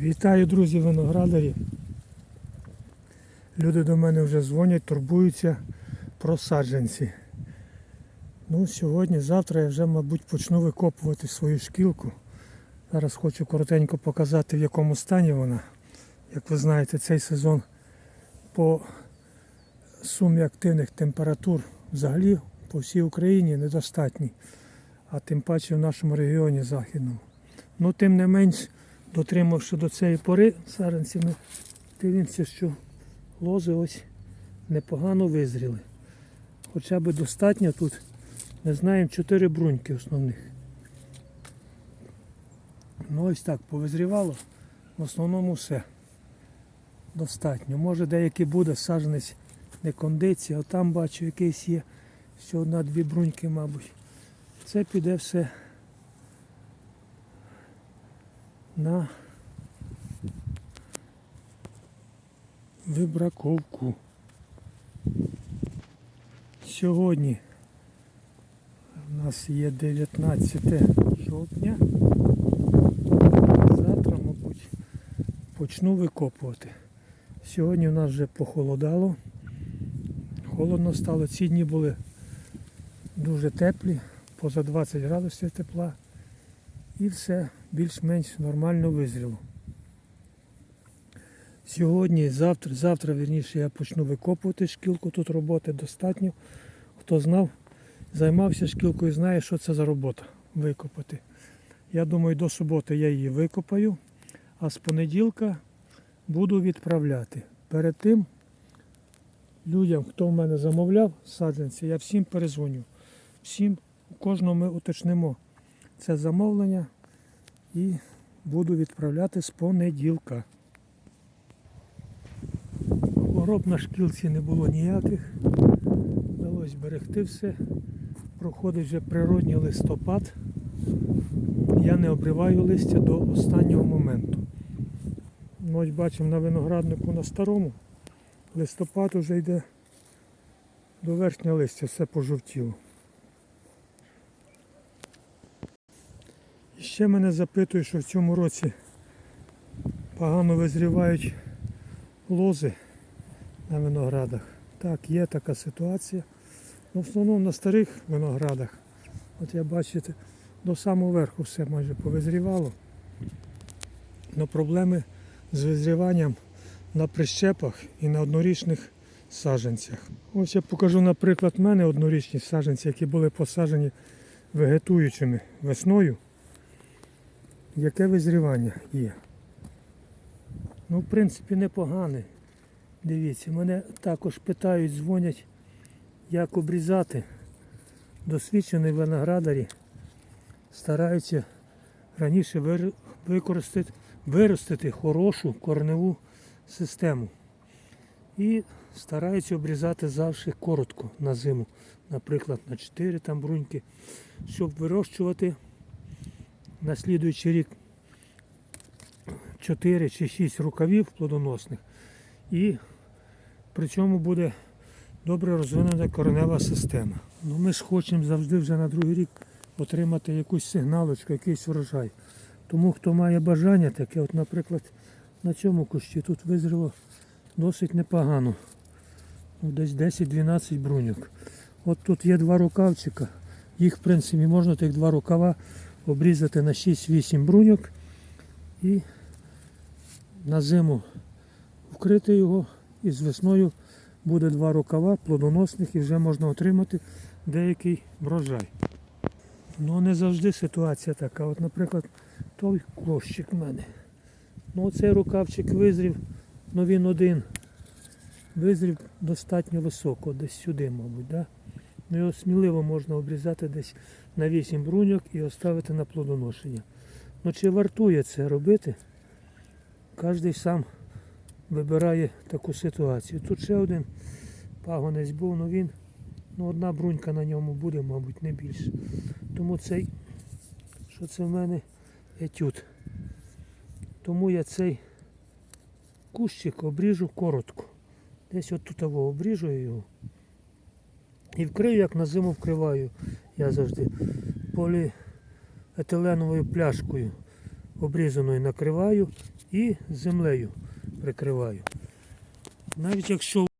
Вітаю, друзі, виноградарі. Люди до мене вже дзвонять, турбуються про саджанці. Ну, сьогодні, завтра я вже, мабуть, почну викопувати свою шкілку. Зараз хочу коротенько показати, в якому стані вона. Як ви знаєте, цей сезон по сумі активних температур взагалі по всій Україні недостатній, а тим паче в нашому регіоні західному. Ну, тим не менш, дотримавши до цієї пори саджанці, ми дивимося, що лози ось непогано визріли. Хоча б достатньо тут, ми знаємо, 4 бруньки основних. Ну ось так повизрівало. В основному все. Достатньо. Може деякий буде саджанець не кондиція, а там бачу якийсь є, ще одна-дві бруньки, мабуть. Це піде все на вибраковку. Сьогодні у нас є 19 жовтня. Завтра, мабуть, почну викопувати. Сьогодні у нас вже похолодало. Холодно стало. Ці дні були дуже теплі, поза 20 градусів тепла. І все більш-менш нормально визріло. Сьогодні, завтра, завтра, вірніше, я почну викопувати шкілку. Тут роботи достатньо. Хто знав, займався шкілкою, знає, що це за робота викопати. Я думаю, до суботи я її викопаю, а з понеділка буду відправляти. Перед тим людям, хто в мене замовляв саджанці, я всім перезвоню. Всім, кожного ми уточнимо це замовлення і буду відправляти з понеділка. Хвороб на шкілці не було ніяких. Вдалося зберегти все. Проходить вже природній листопад. Я не обриваю листя до останнього моменту. Ну, Ось бачимо на винограднику на старому. Листопад вже йде до верхнього листя, все пожовтіло. Ще мене запитують, що в цьому році погано визрівають лози на виноградах. Так, є така ситуація. Ну, в основному на старих виноградах. От я бачите, до самого верху все майже повизрівало. Но проблеми з визріванням на прищепах і на однорічних саджанцях. Ось я покажу, наприклад, в мене однорічні саджанці, які були посаджені вегетуючими весною. Яке визрівання є? Ну, в принципі, непогане. Дивіться, мене також питають, дзвонять, як обрізати. Досвідчені виноградарі стараються раніше використати, виростити хорошу корневу систему. І стараються обрізати завжди коротко на зиму, наприклад, на 4 там бруньки, щоб вирощувати на слідуючий рік 4 чи 6 рукавів плодоносних. І при цьому буде добре розвинена коренева система. Ну, ми ж хочемо завжди вже на другий рік отримати якусь сигналочку, якийсь урожай. Тому хто має бажання таке, от, наприклад, на цьому кущі тут визріло досить непогано. Ну, Десь 10-12 бруньок. От тут є два рукавчика. Їх, в принципі, можна тих два рукава обрізати на 6-8 бруньок і на зиму вкрити його і з весною буде два рукава плодоносних і вже можна отримати деякий врожай. Ну не завжди ситуація така. От, наприклад, той кущик в мене. Ну цей рукавчик визрів, ну він один. Визрів достатньо високо, десь сюди, мабуть. Да? Ну його сміливо можна обрізати десь на 8 бруньок і оставити на плодоношення. Ну чи вартує це робити? Кожен сам вибирає таку ситуацію. Тут ще один пагонець був, ну він, ну одна брунька на ньому буде, мабуть, не більше. Тому цей, що це в мене етюд. Тому я цей кущик обріжу коротко. Десь от тут обріжу його. І вкрию, як на зиму вкриваю. Я завжди поліетиленовою пляшкою обрізаною накриваю і землею прикриваю. Навіть якщо